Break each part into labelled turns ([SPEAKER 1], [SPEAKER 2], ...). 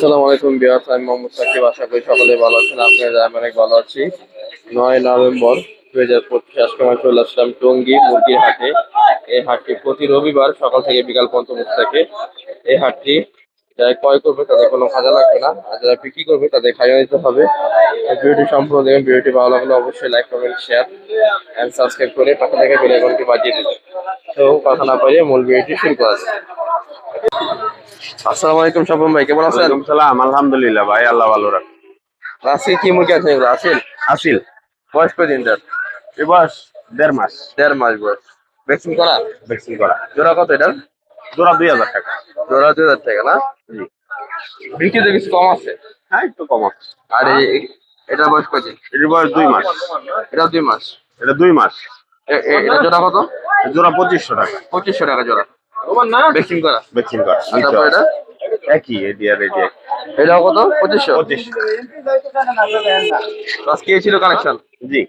[SPEAKER 1] আসসালামু আলাইকুম বিয়াস আমি মোহাম্মদ সাকিব। আশা করি সকলে ভালো আছেন। আপনারা আমি অনেক ভালো আছি। নয় নভেম্বর দুই হাজার পঁচিশ আজকে আমরা চলে আসলাম টঙ্গী মুরগির হাটে। এই হাটটি প্রতি রবিবার সকাল থেকে বিকাল পর্যন্ত থাকে। এই হাটটি যারা ক্রয় করবে তাদের কোনো খাজা লাগবে না। আর যারা বিক্রি করবে তাদের খাজা নিতে হবে। ভিডিওটি সম্পূর্ণ দেখবেন। ভিডিওটি ভালো লাগলে অবশ্যই like, comment share and subscribe করে পাশে থেকে বেল আইকনটি বাজিয়ে দেবেন। তো কথা না পারিয়ে মূল ভিডিওটি শুরু করা যাক। আসসালামু আলাইকুম স্বপন ভাই কেমন আছেন?
[SPEAKER 2] সালাম আলহামদুলিল্লাহ ভাই আল্লাহ ভালো রাখ
[SPEAKER 1] আজকে কি মুরগি আছে এগুলো? আছেন
[SPEAKER 2] আসিল
[SPEAKER 1] বয়স কদিন তার?
[SPEAKER 2] এ বয়স দেড় মাস।
[SPEAKER 1] দেড় মাস বয়স। ভ্যাকসিন করা?
[SPEAKER 2] ভ্যাকসিন করা।
[SPEAKER 1] জোড়া কত এটার?
[SPEAKER 2] জোড়া দুই হাজার টাকা।
[SPEAKER 1] জোড়া দুই হাজার টাকা না?
[SPEAKER 2] জি।
[SPEAKER 1] বিক্রিতে কিছু কম আছে?
[SPEAKER 2] হ্যাঁ একটু কম আছে।
[SPEAKER 1] আর এটার বয়স কদিন
[SPEAKER 2] এর বয়স দুই মাস।
[SPEAKER 1] এটা দুই মাস।
[SPEAKER 2] এটা দুই মাস।
[SPEAKER 1] এটা জোড়া কত?
[SPEAKER 2] জোড়া পঁচিশশো টাকা।
[SPEAKER 1] পঁচিশশো টাকা জোড়া। ভ্যাকসিন করা।
[SPEAKER 2] ভ্যাকসিন করা।
[SPEAKER 1] তারপর এটা?
[SPEAKER 2] একই এটি আর এটি একই।
[SPEAKER 1] কত? পঁচিশশো?
[SPEAKER 2] পঁচিশশো
[SPEAKER 1] আজকে ছিল কালেকশন
[SPEAKER 2] জি।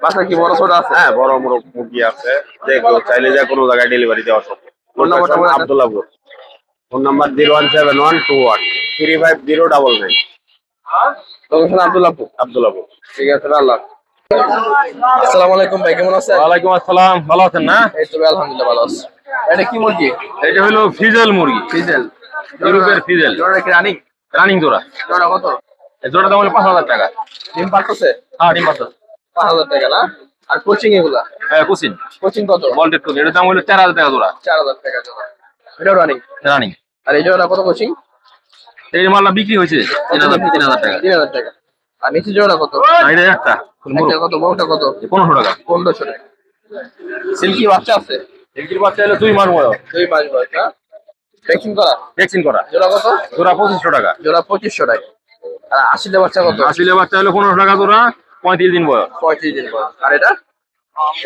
[SPEAKER 1] বাসা কি বড় ছোট আছে?
[SPEAKER 2] হ্যাঁ বড় বড় মুরগি আছে। যে চাইলে যা কোনো জায়গায় ডেলিভারি দেওয়া সম্ভব।
[SPEAKER 1] ফোন নাম্বারটা
[SPEAKER 2] Abdullahpur phone number zero one seven one two one. Three five zero double nine.
[SPEAKER 1] Location Abdullahpur
[SPEAKER 2] Abdullahpur
[SPEAKER 1] ঠিক আছে আল্লাহ আসসালামু আলাইকুম ভাই কেমন আছেন?
[SPEAKER 3] ওয়ালাইকুম আসসালাম। ভালো আছেন না?
[SPEAKER 1] এই তো আলহামদুলিল্লাহ ভালো আছি। এটা কি মুরগি?
[SPEAKER 3] এটা হলো ফিজেল মুরগি।
[SPEAKER 1] ফিজেল।
[SPEAKER 3] ইউরোপের ফিজেল।
[SPEAKER 1] জোড়া কি রানিং?
[SPEAKER 3] রানিং জোড়া।
[SPEAKER 1] জোড়া কত?
[SPEAKER 3] এই জোড়ার দাম হলো পাঁচ হাজার টাকা।
[SPEAKER 1] ডিম পাঠাচ্ছে
[SPEAKER 3] হ্যাঁ ডিম পাঁচ
[SPEAKER 1] পাঁচ হাজার টাকা না? আর কোচিং এগুলা?
[SPEAKER 3] হ্যাঁ
[SPEAKER 1] কোচিং। কত?
[SPEAKER 3] বলটেড কোচিন এটার দাম হলো চার হাজার টাকা জোড়া।
[SPEAKER 1] চার হাজার টাকা জোড়া। রানিং?
[SPEAKER 3] রানিং।
[SPEAKER 1] আর এই জোড়া কত কোচিং?
[SPEAKER 3] এই মালটা বিক্রি হয়েছে তিন হাজার তিন হাজার টাকা।
[SPEAKER 1] তিন হাজার টাকা। আর নিচে জোড়া কত?
[SPEAKER 3] এটা একটা
[SPEAKER 1] কত? বউটা কত?
[SPEAKER 3] পনেরোশো টাকা।
[SPEAKER 1] পনেরোশো টাকা। সিল্কি বাচ্চা আছে?
[SPEAKER 3] এগুলির বাচ্চা হলো দুই মাস বয়স।
[SPEAKER 1] দুই মাস বয়স না ভ্যাকসিন করা?
[SPEAKER 3] ভ্যাকসিন করা।
[SPEAKER 1] জোড়া কত?
[SPEAKER 3] জোড়া পঁচিশশো টাকা।
[SPEAKER 1] জোড়া পঁচিশশো টাকা। আর আশিতে বাচ্চা কত?
[SPEAKER 3] আসলে বাচ্চা হলো পনেরোশো টাকা জোড়া পঁয়ত্রিশ দিন বয়স।
[SPEAKER 1] পঁয়ত্রিশ দিন বয়স। আর এটা?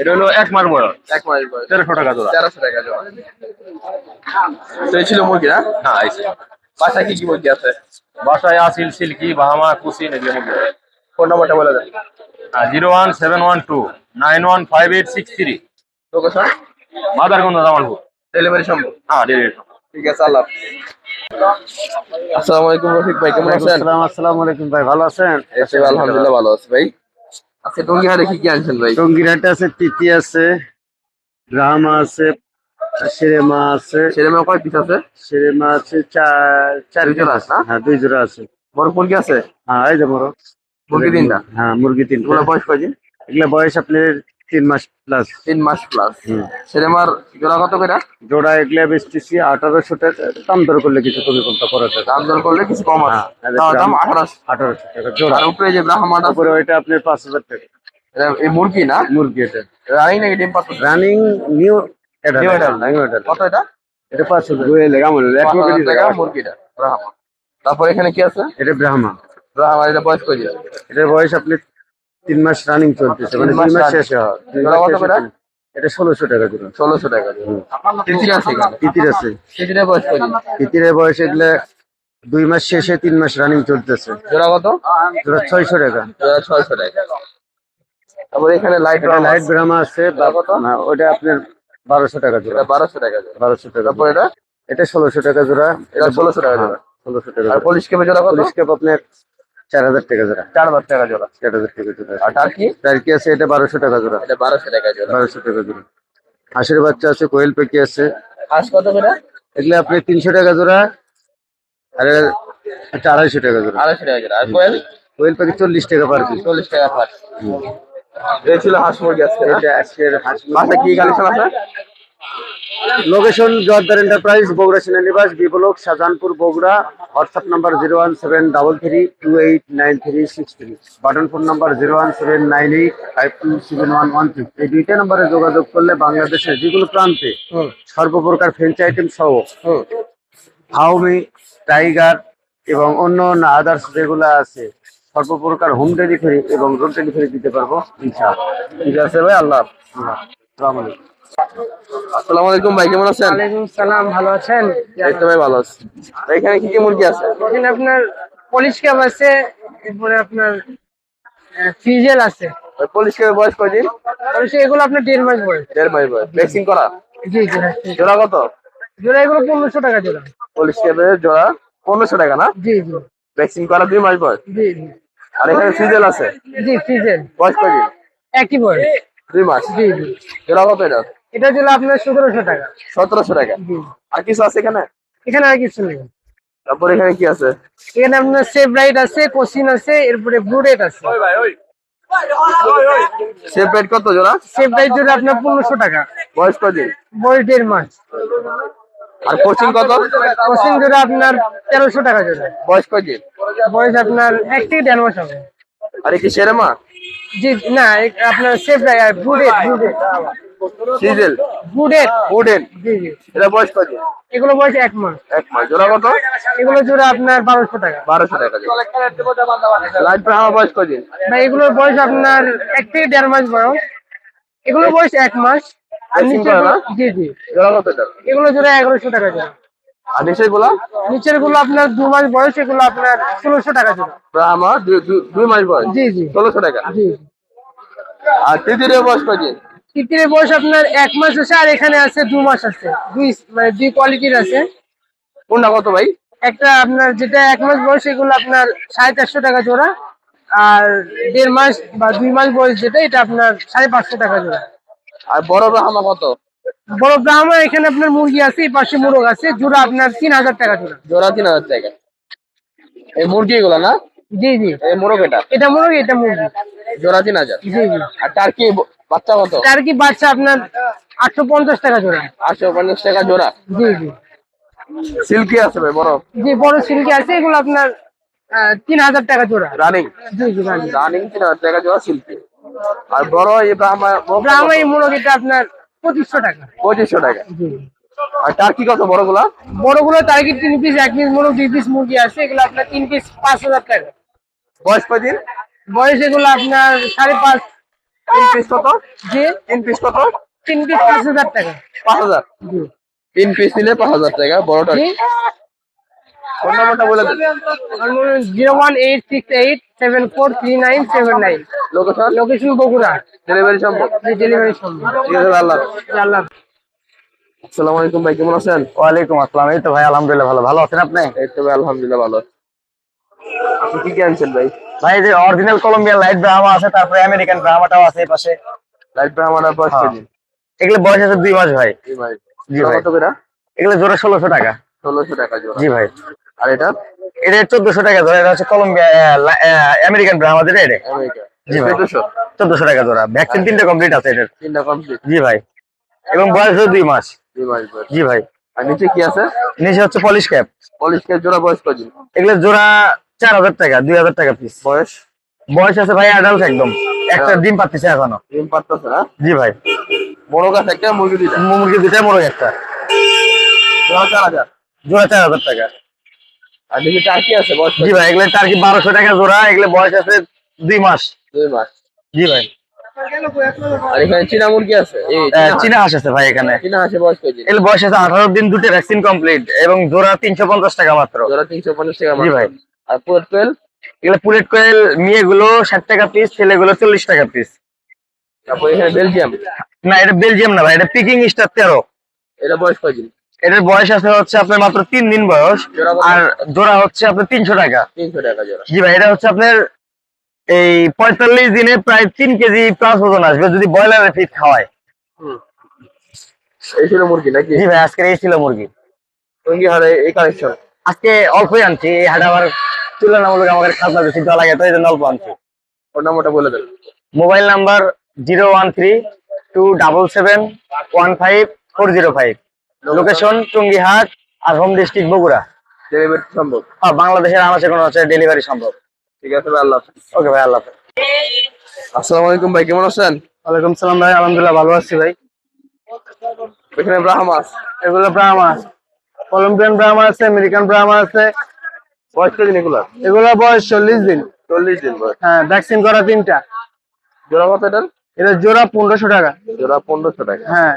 [SPEAKER 3] এটা হলো এক মাস বয়স।
[SPEAKER 1] এক মাস বয়স।
[SPEAKER 3] তেরোশো টাকা জোড়া।
[SPEAKER 1] তেরোশো টাকা জোড়া। তো এই ছিল মুরগি না
[SPEAKER 3] হ্যাঁ আইসে
[SPEAKER 1] বাসায় কি কি মুরগি আছে?
[SPEAKER 3] বাসায় আসিল সিল্কি বাহামা কুসিন এগুলো মুরগি
[SPEAKER 1] ফোন নাম্বারটা বলে দেন।
[SPEAKER 3] Zero one seven one two nine one five eight six three.
[SPEAKER 1] Location?
[SPEAKER 3] Madarganj Jamalpur.
[SPEAKER 1] Delivery সম্ভব।
[SPEAKER 3] হ্যাঁ ডেলিভারি
[SPEAKER 1] ঠিক আছে আল্লাহ আসসালামু আলাইকুম রফিক ভাই কেমন আছেন?
[SPEAKER 2] আসসালামু আলাইকুম ভাই ভালো আছেন?
[SPEAKER 1] এই আলহামদুলিল্লাহ ভালো আছি ভাই। আজকে টঙ্গি হাটে কি কি আনছেন ভাই?
[SPEAKER 2] টঙ্গিরহাটে আছে তিতি আছে রাম আছে সেরেমা আছে।
[SPEAKER 1] ছেলে কয় পিস আছে?
[SPEAKER 2] সেরেমা আছে চার চার
[SPEAKER 1] দুই জোড়া আছে না?
[SPEAKER 2] হ্যাঁ দুই জোড়া আছে।
[SPEAKER 1] বড় মুরগি আছে?
[SPEAKER 2] হ্যাঁ এই যে বড়।
[SPEAKER 1] মুরগি তিনটা?
[SPEAKER 2] হ্যাঁ মুরগি তিনটা।
[SPEAKER 1] বয়স কয়দিন?
[SPEAKER 2] এগুলা বয়স আপনার তিন মাস প্লাস
[SPEAKER 1] তিন মাস প্লাস ছেলেমার জোড়া কত করে?
[SPEAKER 2] জোড়া এগুলা বেচতেছি আঠারোশো টাকা। দাম দর করলে কিছু কমে কমতে করা যায়
[SPEAKER 1] দাম দর করলে কিছু কম আছে।
[SPEAKER 2] হ্যাঁ,
[SPEAKER 1] দাম আঠারোশো।
[SPEAKER 2] আঠারোশো টাকা জোড়া।
[SPEAKER 1] আর উপরে যে ব্রাহ্মাটা
[SPEAKER 2] তারপরে ওইটা আপনার পাঁচ হাজার টাকা।
[SPEAKER 1] এই মুরগি না?
[SPEAKER 2] মুরগি এটা।
[SPEAKER 1] রানিং নাকি ডিম পাত্র
[SPEAKER 2] রানিং নিউ এটা নিউ এটা
[SPEAKER 1] কত এটা?
[SPEAKER 2] এটা পাঁচ হাজার। লেগা মনে এক
[SPEAKER 1] মুরগিটা ব্রাহ্মা তারপর এখানে কি আছে?
[SPEAKER 2] এটা ব্রাহ্মা
[SPEAKER 1] ব্রাহ্মা এটা বয়স দিন
[SPEAKER 2] এটার বয়স আপনি তিন মাস রানিং চলতেছে মানে
[SPEAKER 1] তিন
[SPEAKER 2] দুই
[SPEAKER 1] মাস।
[SPEAKER 2] শেষে হয়।
[SPEAKER 1] করে?
[SPEAKER 2] তিন- এটা ষোলোশো টাকা জোড়া
[SPEAKER 1] ষোলোশো টাকা তিতির আছে
[SPEAKER 2] তিতির
[SPEAKER 1] বয়স
[SPEAKER 2] এগুলা দুই মাস শেষে তিন মাস রানিং চলতেছে।
[SPEAKER 1] জোড়া কত?
[SPEAKER 2] জোড়া ছয়শো টাকা।
[SPEAKER 1] জোড়া ছয়শো টাকা। তারপর এখানে লাইট
[SPEAKER 2] লাইট ব্রাহ্মা আছে না, ওটা আপনার বারোশো টাকা জোড়া।
[SPEAKER 1] বারোশো টাকা
[SPEAKER 2] বারোশো টাকা
[SPEAKER 1] তারপর এটা?
[SPEAKER 2] এটা ষোলোশো টাকা জোড়া।
[SPEAKER 1] এটা 1600 টাকা জোড়া।
[SPEAKER 2] ষোলোশো টাকা
[SPEAKER 1] পলিশ কেপে জোড়া
[SPEAKER 2] আপনার চার হাজার টাকা জোড়া।
[SPEAKER 1] চার হাজার টাকা জোড়া।
[SPEAKER 2] চার হাজার টাকা জোড়া।
[SPEAKER 1] আর টার্কি
[SPEAKER 2] টার্কি আছে? এটা বারোশো টাকা জোড়া।
[SPEAKER 1] এটা বারোশো টাকা জোড়া।
[SPEAKER 2] বারোশো টাকা জোড়া। হাঁসের বাচ্চা আছে কোয়েল পেকি আছে।
[SPEAKER 1] হাঁস কত করে?
[SPEAKER 2] এগুলো আপনি তিনশো টাকা জোড়া আর আড়াইশো টাকা জোড়া।
[SPEAKER 1] আড়াইশো টাকা জোড়া। আর কোয়েল?
[SPEAKER 2] কোয়েল পাখি চল্লিশ টাকা পার পিস
[SPEAKER 1] চল্লিশ টাকা পার। এই ছিল হাঁস মুরগি আজকে।
[SPEAKER 2] আজকের হাঁস
[SPEAKER 1] কি কালেকশন আছে
[SPEAKER 2] location Jordar enterprise Bogura সেনানিবাস B block Shahjahanpur Bogura WhatsApp number zero one seven double three two eight nine three six three button phone number zero one seven nine eight five two seven one one three এই দুইটা নাম্বারে যোগাযোগ করলে বাংলাদেশের যে কোনো প্রান্তে সর্বপ্রকার ফ্রেঞ্চ আইটেম সহ হাউমি টাইগার এবং অন্য অন্য আদার্স যেগুলো আছে সর্বপ্রকার হোম ডেলিভারি এবং রোড ডেলিভারি দিতে পারব ইনশাআল্লাহ।
[SPEAKER 1] ঠিক আছে ভাই আল্লাহ হাফেজ।
[SPEAKER 2] আসসালামু আলাইকুম।
[SPEAKER 1] আসসালামু আলাইকুম ভাই কেমন আছেন?
[SPEAKER 4] ওয়ালাইকুম সালাম ভালো আছেন?
[SPEAKER 1] ভাই ভালো আছি। এখানে কি কি মুরগি আছে?
[SPEAKER 4] এখানে আপনার পলিশ ক্যাপ আছে এরপরে আপনার ফিজেল আছে।
[SPEAKER 1] পলিশ বয়স কয়দিন?
[SPEAKER 4] পলিশ এগুলো আপনার দেড় মাস বয়স।
[SPEAKER 1] দেড় মাস বয়স। ভ্যাকসিন করা?
[SPEAKER 4] জি জি হ্যাঁ।
[SPEAKER 1] জোড়া কত?
[SPEAKER 4] জোড়া এগুলো পনেরোশো টাকা জোড়া।
[SPEAKER 1] পলিশ জোড়া পনেরোশো টাকা না?
[SPEAKER 4] জি জি।
[SPEAKER 1] ভ্যাকসিন করা দুই মাস বয়স।
[SPEAKER 4] জি জি।
[SPEAKER 1] আর এখানে সিজেল আছে?
[SPEAKER 4] জি ফ্রিজের
[SPEAKER 1] বয়স কয়দিন?
[SPEAKER 4] একই বয়স।
[SPEAKER 1] দুই মাস।
[SPEAKER 4] জি জি।
[SPEAKER 1] জোড়া কত এটা
[SPEAKER 4] এটা ছিল আপনার সতেরোশো টাকা।
[SPEAKER 1] সতেরোশো টাকা। আর কিছু আছে এখানে?
[SPEAKER 4] এখানে আর কিছু নেই।
[SPEAKER 1] তারপর এখানে কি আছে?
[SPEAKER 4] এখানে আপনার সেভ রাইট আছে কোচিন আছে এরপরে ব্লুডেট আছে।
[SPEAKER 1] সেফ রেট কত জোড়া?
[SPEAKER 4] সেভ রাইট জন্য আপনার পনেরোশো টাকা।
[SPEAKER 1] বয়স কদিন
[SPEAKER 4] বয়স দেড় মাস।
[SPEAKER 1] আর কোচিং কত?
[SPEAKER 4] কোচিং জোড়া আপনার তেরোশো টাকা জোড়া।
[SPEAKER 1] বয়স কদিন
[SPEAKER 4] বয়স আপনার এক থেকে দেড় মাস হবে।
[SPEAKER 1] আর কি সেরেমা?
[SPEAKER 4] জি না আপনার সেভ রাইট ব্লুডেট ব্লুডেট
[SPEAKER 1] সিজেল
[SPEAKER 4] ব্লুডেট
[SPEAKER 1] উডেন
[SPEAKER 4] জি জি।
[SPEAKER 1] এটা বয়স কদিন
[SPEAKER 4] এগুলো বয়স এক মাস।
[SPEAKER 1] এক মাস। জোড়া কত?
[SPEAKER 4] এগুলো জোড়া আপনার বারোশো টাকা।
[SPEAKER 1] বারোশো টাকা লাইট ব্রাহ্মা বয়স কদিন
[SPEAKER 4] বা এগুলোর বয়স আপনার এক থেকে দেড় মাস বয়স। এগুলোর বয়স এক মাস। আর
[SPEAKER 1] Vaccine
[SPEAKER 4] নিচের
[SPEAKER 1] করা না?
[SPEAKER 4] জি জি।
[SPEAKER 1] জোড়া কত
[SPEAKER 4] এগুলো জোড়া এগারোশো টাকা জোড়া।
[SPEAKER 1] আর
[SPEAKER 4] নিচেরগুলা? নিচেরগুলো আপনার দু মাস বয়স এগুলো আপনার ষোলোশো টাকা
[SPEAKER 1] দুই- মাস বয়স?
[SPEAKER 4] জি জি।
[SPEAKER 1] ষোলোশো টাকা?
[SPEAKER 4] জি
[SPEAKER 1] আর তৃতীয় বয়স কদিন
[SPEAKER 4] বয়স আপনার এক মাস আছে আর এখানে আছে দু মাস আছে। দুই মানে দুই কোয়ালিটির আছে।
[SPEAKER 1] কোনটা কত ভাই?
[SPEAKER 4] একটা আপনার যেটা এক মাস বয়স এগুলো আপনার সাড়ে চারশো টাকা জোড়া। আর দেড় মাস বা দুই মাস বয়স যেটা এটা আপনার সাড়ে পাঁচশো টাকা জোড়া।
[SPEAKER 1] আর বড় ব্রাহ্মা কত?
[SPEAKER 4] বড় ব্রাহ্মা এখানে আপনার মুরগি আছে এই পাশে মোরগ আছে জোড়া আপনার তিন হাজার টাকা জোড়া।
[SPEAKER 1] জোড়া তিন হাজার টাকা। এই মুরগি গুলা না?
[SPEAKER 4] জি জি।
[SPEAKER 1] এই মোরগ এটা?
[SPEAKER 4] এটা মুরগি এটা মুরগি।
[SPEAKER 1] জোড়া তিন হাজার?
[SPEAKER 4] জি জি।
[SPEAKER 1] আর টার্কি বাচ্চা কত?
[SPEAKER 4] তার বাচ্চা আপনার আটশো পঞ্চাশ টাকা জোড়া।
[SPEAKER 1] আটশো পঞ্চাশ টাকা জোড়া?
[SPEAKER 4] জি জি।
[SPEAKER 1] সিল্কি আছে ভাই বড়।
[SPEAKER 4] জি বড় সিল্কি আছে এগুলো আপনার তিন হাজার টাকা জোড়া।
[SPEAKER 1] রানিং?
[SPEAKER 4] জি জি রানিং।
[SPEAKER 1] তিন হাজার টাকা জোড়া সিল্কি। আর বড় এই ব্রাহ্মা
[SPEAKER 4] ব্রাহ্মা এই মুরগিটা আপনার পঁচিশশো টাকা।
[SPEAKER 1] পঁচিশশো টাকা। আর টার্কি কত
[SPEAKER 4] বড়গুলা বড়গুলো টার্কি তিন পিস এক পিস মুরগ দুই পিস মুরগি আছে এগুলো আপনার তিন পিস পাঁচ হাজার টাকা।
[SPEAKER 1] বয়স কদিন
[SPEAKER 4] বয়স এগুলো আপনার সাড়ে পাঁচ।
[SPEAKER 1] তিন পিস কত?
[SPEAKER 4] জি।
[SPEAKER 1] তিন পিস কত?
[SPEAKER 4] তিন পিস পাঁচ হাজার টাকা।
[SPEAKER 1] পাঁচ হাজার। তিন পিস নিলে পাঁচ হাজার টাকা বড় টার্কি ফোন নাম্বারটা বলে দেন
[SPEAKER 4] zero one eight six eight seven four three nine seven nine.
[SPEAKER 1] Location?
[SPEAKER 4] Location Bogura.
[SPEAKER 1] Delivery সম্ভব?
[SPEAKER 4] ডেলিভারি সম্ভব।
[SPEAKER 1] ঠিক আছে আল্লাহ
[SPEAKER 4] আল্লাহ
[SPEAKER 1] আসসালামু আলাইকুম ভাই কেমন আছেন?
[SPEAKER 5] ওয়ালাইকুম আসসালাম। এই তো ভাই আলহামদুলিল্লাহ ভালো। ভালো আছেন আপনি?
[SPEAKER 1] এই তো ভাই আলহামদুলিল্লাহ ভালো। কি কি আনছেন ভাই?
[SPEAKER 5] ভাই যে অরিজিনাল কলম্বিয়ান লাইট ব্রাহ্মা আছে তারপরে আমেরিকান ব্রাহ্মাটাও আছে এই পাশে।
[SPEAKER 1] লাইট বয়স।
[SPEAKER 5] এগুলো বয়স আছে দুই মাস ভাই।
[SPEAKER 1] জি ভাই।
[SPEAKER 5] জি ভাই।
[SPEAKER 1] কত করে?
[SPEAKER 5] এগুলো জোড়া ষোলোশো টাকা।
[SPEAKER 1] ষোলোশো টাকা জোড়া।
[SPEAKER 5] জি ভাই।
[SPEAKER 1] আর এটা?
[SPEAKER 5] এটা চোদ্দশো টাকা ধরে এটা হচ্ছে কলম্বিয়া আমেরিকান ব্রাহ্মা যেটা এটা? জি ভাই।
[SPEAKER 1] চোদ্দশো।
[SPEAKER 5] চোদ্দশো টাকা জোড়া। ভ্যাকসিন তিনটা কমপ্লিট আছে এটার।
[SPEAKER 1] তিনটা কমপ্লিট
[SPEAKER 5] জি ভাই। এবং বয়স দুই মাস।
[SPEAKER 1] দুই মাস
[SPEAKER 5] জি ভাই।
[SPEAKER 1] আর নিচে কি আছে?
[SPEAKER 5] নিচে হচ্ছে পলিশ ক্যাপ
[SPEAKER 1] পলিশকে জোড়া বয়স কদিন?
[SPEAKER 5] এগুলো জোড়া চার হাজার টাকা দুই হাজার টাকা পিস
[SPEAKER 1] বয়স?
[SPEAKER 5] বয়স আছে ভাই অ্যাডাল্ট একদম। একটা ডিম পাচ্ছে এখনও।
[SPEAKER 1] ডিম পারতেছে না?
[SPEAKER 5] জি ভাই।
[SPEAKER 1] বড় গাছ একটা মুরগি দুইটা?
[SPEAKER 5] মুরগি দুটাই মোরগ একটা।
[SPEAKER 1] জোড়া চার হাজার।
[SPEAKER 5] জোড়া চার হাজার টাকা।
[SPEAKER 1] আর নিচে টার্কি আছে বয়স
[SPEAKER 5] জি ভাই এগুলো টার্কি বারোশো টাকা জোড়া এগুলো বয়স আছে দুই মাস।
[SPEAKER 1] দুই মাস।
[SPEAKER 5] জি ভাই।
[SPEAKER 1] আর এখানে চীনা মুরগি আছে?
[SPEAKER 5] চীনা হাঁস আছে ভাই এখানে।
[SPEAKER 1] চীনা বয়স
[SPEAKER 5] বয়স আছে দিন দুটো ভ্যাকসিন কমপ্লিট এবং জোড়া টাকা মাত্র।
[SPEAKER 1] জোড়া টাকা
[SPEAKER 5] জি ভাই।
[SPEAKER 1] আর
[SPEAKER 5] এগুলো পুলেট কোয়েল টাকা পিস ছেলেগুলো চল্লিশ টাকা পিস
[SPEAKER 1] তারপর এখানে বেলজিয়াম?
[SPEAKER 5] না এটা বেলজিয়াম না ভাই এটা পিকিং স্টার তেরো।
[SPEAKER 1] এটা বয়স
[SPEAKER 5] এটার বয়স আছে হচ্ছে আপনার মাত্র তিন দিন বয়স আর জোড়া হচ্ছে আপনার তিনশো টাকা।
[SPEAKER 1] তিনশো টাকা জোড়া।
[SPEAKER 5] জি ভাই এটা হচ্ছে আপনার এই পঁয়তাল্লিশ দিনে প্রায় তিন কেজি প্লাস ওজন আসবে যদি ব্রয়লারের ফিট খাওয়ায়।
[SPEAKER 1] এই ছিল মুরগি নাকি?
[SPEAKER 5] জি ভাই আজকের এই ছিল মুরগি।
[SPEAKER 1] হারে এই কালেকশন
[SPEAKER 5] আজকে অল্পই আনছি এই হাট আমার তুলনামূলক আমাদের খাজনা বেশি দেওয়া লাগে তো এই জন্য অল্প আনছি।
[SPEAKER 1] ফোন নাম্বারটা বলে দেন।
[SPEAKER 5] Mobile number zero one three two double seven one five four zero five. Location Tungihat আর হোম ডিস্ট্রিক্ট বগুড়া
[SPEAKER 1] ডেলিভারি সম্ভব।
[SPEAKER 5] আর বাংলাদেশের আনাচে কোনো হচ্ছে ডেলিভারি সম্ভব।
[SPEAKER 1] ঠিক আছে ভাই আল্লাহ হাফেজ।
[SPEAKER 5] ওকে ভাই আল্লাহ হাফেজ।
[SPEAKER 1] আসসালামু আলাইকুম ভাই কেমন আছেন?
[SPEAKER 5] ওয়ালাইকুম সালাম ভাই আলহামদুলিল্লাহ ভালো আছি ভাই।
[SPEAKER 1] এখানে ব্রাহ্মাস
[SPEAKER 5] এগুলো ব্রাহ্মা কলম্বিয়ান ব্রাহ্মা আছে আমেরিকান ব্রাহ্মা আছে।
[SPEAKER 1] বয়স কদিন এগুলা?
[SPEAKER 5] এগুলো বয়স চল্লিশ দিন।
[SPEAKER 1] চল্লিশ দিন বয়স।
[SPEAKER 5] হ্যাঁ ভ্যাকসিন করা তিনটা।
[SPEAKER 1] জোড়া কত এটার
[SPEAKER 5] এটা জোড়া পনেরোশো টাকা।
[SPEAKER 1] জোড়া পনেরোশো টাকা।
[SPEAKER 5] হ্যাঁ।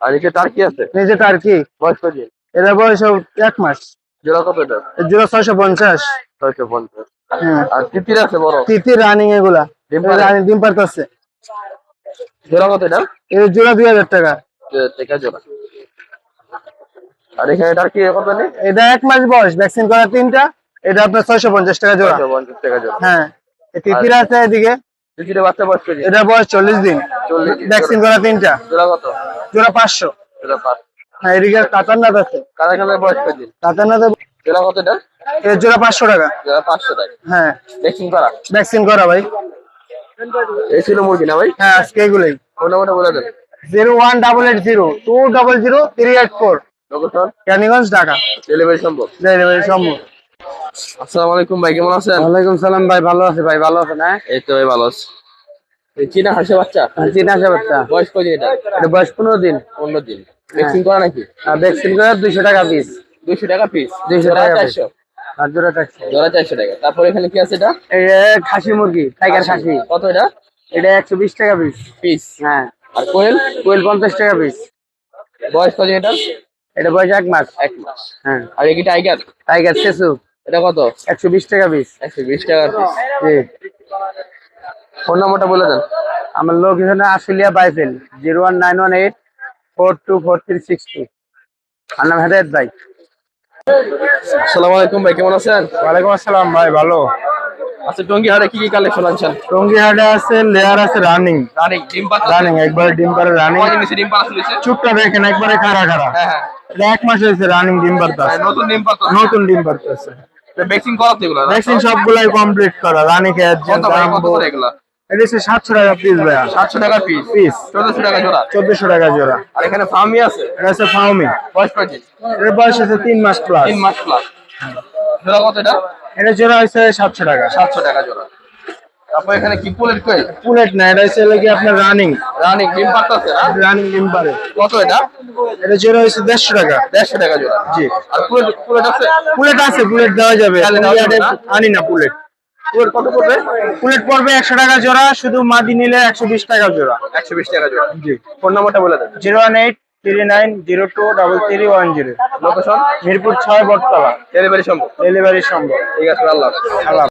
[SPEAKER 1] আর নিচে টার্কি আছে?
[SPEAKER 5] নিজে টার্কি
[SPEAKER 1] বয়স কদিন
[SPEAKER 5] এটা বয়স এক মাস।
[SPEAKER 1] জোড়া কত এটা?
[SPEAKER 5] জোড়া ছয়শো পঞ্চাশ।
[SPEAKER 1] ছয়শো পঞ্চাশ।
[SPEAKER 5] হ্যাঁ।
[SPEAKER 1] আর তিতির আছে বড়?
[SPEAKER 5] তিতি রানিং এগুলা।
[SPEAKER 1] ডিম পাড়ে?
[SPEAKER 5] রানিং ডিম পারতেছে
[SPEAKER 1] জোড়া কত এটা?
[SPEAKER 5] জোড়া দুই হাজার টাকা।
[SPEAKER 1] টেকা জোড়া। আর এখানে টার্কি কত নেই?
[SPEAKER 5] এটা এক মাস বয়স। ভ্যাকসিন করা তিনটা।
[SPEAKER 6] এটা আপনার ছয়শো পঞ্চাশ টাকা জোড়া।
[SPEAKER 1] পঞ্চাশ টাকা জোড়া।
[SPEAKER 6] হ্যাঁ। তিতির আছে এদিকে।
[SPEAKER 1] তিতিরে বাচ্চা বয়স কেজি
[SPEAKER 6] এটা বয়স চল্লিশ দিন।
[SPEAKER 1] চল্লিশ দিন।
[SPEAKER 6] ভ্যাকসিন করা তিনটা।
[SPEAKER 1] জোড়া কত?
[SPEAKER 6] জোড়া হ্যাঁ এদিকে কাতারনাথ আছে।
[SPEAKER 1] কাদা বয়স কেজি
[SPEAKER 6] কাতারনাথে
[SPEAKER 1] জোড়া কত এটা?
[SPEAKER 6] এর জোড়া পাঁচশো টাকা।
[SPEAKER 1] জোড়া পাঁচশো টাকা।
[SPEAKER 6] হ্যাঁ।
[SPEAKER 1] ভ্যাকসিন করা?
[SPEAKER 6] ভ্যাকসিন করা ভাই।
[SPEAKER 1] এই ছিল মুরগি না ভাই?
[SPEAKER 6] হ্যাঁ আজকে এগুলোই।
[SPEAKER 1] ফোন নাম্বারটা বলে দেন। লোকেশন
[SPEAKER 6] ক্যানিগঞ্জ ঢাকা।
[SPEAKER 1] ডেলিভারি সম্ভব?
[SPEAKER 6] ডেলিভারি সম্ভব।
[SPEAKER 1] আসসালামু আলাইকুম ভাই কেমন আছেন?
[SPEAKER 6] ওয়ালাইকুম সালাম ভাই ভালো আছে ভাই ভালো আছে না
[SPEAKER 1] এই তো ভাই ভালো আছি। এই চীনা হাসে বাচ্চা?
[SPEAKER 6] চীনা আসে বাচ্চা?
[SPEAKER 1] বয়স কদিন এটা?
[SPEAKER 6] এটা বয়স পনেরো দিন।
[SPEAKER 1] পনেরো দিন। ভ্যাকসিন করা নাকি?
[SPEAKER 6] ভ্যাকসিন করে দুইশো টাকা পিস
[SPEAKER 1] দুইশো টাকা পিস
[SPEAKER 6] 200 টাকা piece।
[SPEAKER 1] চারশো
[SPEAKER 6] আর জোড়া চারশো।
[SPEAKER 1] জোড়া চারশো টাকা। তারপর এখানে কি আছে এটা?
[SPEAKER 6] এটা খাসি মুরগি টাইগার খাসি
[SPEAKER 1] কত এটা?
[SPEAKER 6] এটা একশো বিশ টাকা পিস
[SPEAKER 1] পিস
[SPEAKER 6] হ্যাঁ।
[SPEAKER 1] আর কোয়েল?
[SPEAKER 6] কোয়েল পঞ্চাশ টাকা পিস
[SPEAKER 1] বয়স কদিন এটা
[SPEAKER 6] এটা বয়স এক মাস।
[SPEAKER 1] এক মাস।
[SPEAKER 6] হ্যাঁ।
[SPEAKER 1] আর এই কি টাইগার
[SPEAKER 6] টাইগার শেষু
[SPEAKER 1] এটা কত?
[SPEAKER 6] একশো বিশ টাকা পিস
[SPEAKER 1] একশো বিশ টাকা পিস
[SPEAKER 6] জি।
[SPEAKER 1] ফোন নাম্বারটা বলে দেন।
[SPEAKER 6] আমার লোকেশনে Ashulia বাইফেল zero one nine one eight four two four three six two. আমার নাম হেদায়ত ভাই।
[SPEAKER 1] আসসালামু আলাইকুম ভাই কেমন আছেন?
[SPEAKER 6] ওয়ালাইকুম আসসালাম ভাই ভালো।
[SPEAKER 1] আচ্ছা টঙ্গি হাটে কি কি কালেকশন আনছেন?
[SPEAKER 6] টঙ্গিহাটে আছে লেয়ার আছে রানিং
[SPEAKER 1] রানিং ডিম পাতা
[SPEAKER 6] রানিং একবারে ডিম পারে রানিং চুপটা দেখেন একবারে খাড়া খাড়া।
[SPEAKER 1] হ্যাঁ হ্যাঁ।
[SPEAKER 6] এক মাস হয়েছে রানিং ডিম পারতা
[SPEAKER 1] হ্যাঁ, নতুন ডিম পাতা
[SPEAKER 6] নতুন ডিম পারতেছে
[SPEAKER 1] ভ্যাকসিন এগুলো না?
[SPEAKER 6] ভ্যাকসিন সবগুলাই কমপ্লিট করা রানী খেয়ে
[SPEAKER 1] কত করে এগুলো?
[SPEAKER 6] এটা হচ্ছে সাতশো টাকা পিস ভাইয়া।
[SPEAKER 1] সাতশো টাকা পিস
[SPEAKER 6] পিস
[SPEAKER 1] চোদ্দশো টাকা জোড়া?
[SPEAKER 6] চোদ্দশো টাকা জোড়া।
[SPEAKER 1] আর এখানে ফার্মি আছে?
[SPEAKER 6] এটা হচ্ছে ফাউমি
[SPEAKER 1] বয়স কয়
[SPEAKER 6] এর বয়স হচ্ছে তিন মাস প্লাস
[SPEAKER 1] তিন মাস প্লাস জোড়া কত এটা?
[SPEAKER 6] এটা জোড়া হচ্ছে সাতশো টাকা।
[SPEAKER 1] সাতশো টাকা জোড়া। তারপর এখানে কি পুলের কোয়েল
[SPEAKER 6] পুলেট না এটা হচ্ছে কি আপনার রানিং।
[SPEAKER 1] রানিং ডিম না
[SPEAKER 6] রানিং ডিম পারে
[SPEAKER 1] কত এটা?
[SPEAKER 6] এটা জোড়া হচ্ছে দেড়শো টাকা।
[SPEAKER 1] দেড়শো টাকা জোড়া।
[SPEAKER 6] জি।
[SPEAKER 1] আর পুলেট পুলেট আছে?
[SPEAKER 6] পুলেট আছে পুলেট দেওয়া যাবে? আনি না পুলেট।
[SPEAKER 1] পুলেট কত পড়বে?
[SPEAKER 6] পুলেট পড়বে একশো টাকা জোড়া শুধু মাদি নিলে একশো বিশ টাকা জোড়া।
[SPEAKER 1] একশো বিশ টাকা জোড়া।
[SPEAKER 6] জি।
[SPEAKER 1] ফোন নাম্বারটা বলে দেন।
[SPEAKER 6] Zero one eight three nine zero two double three one zero.
[SPEAKER 1] Location?
[SPEAKER 6] Mirpur ছয় বটতলা।
[SPEAKER 1] ডেলিভারি সম্ভব।
[SPEAKER 6] ডেলিভারি সম্ভব।
[SPEAKER 1] ঠিক আছে আল্লাহ
[SPEAKER 6] আল্লাহ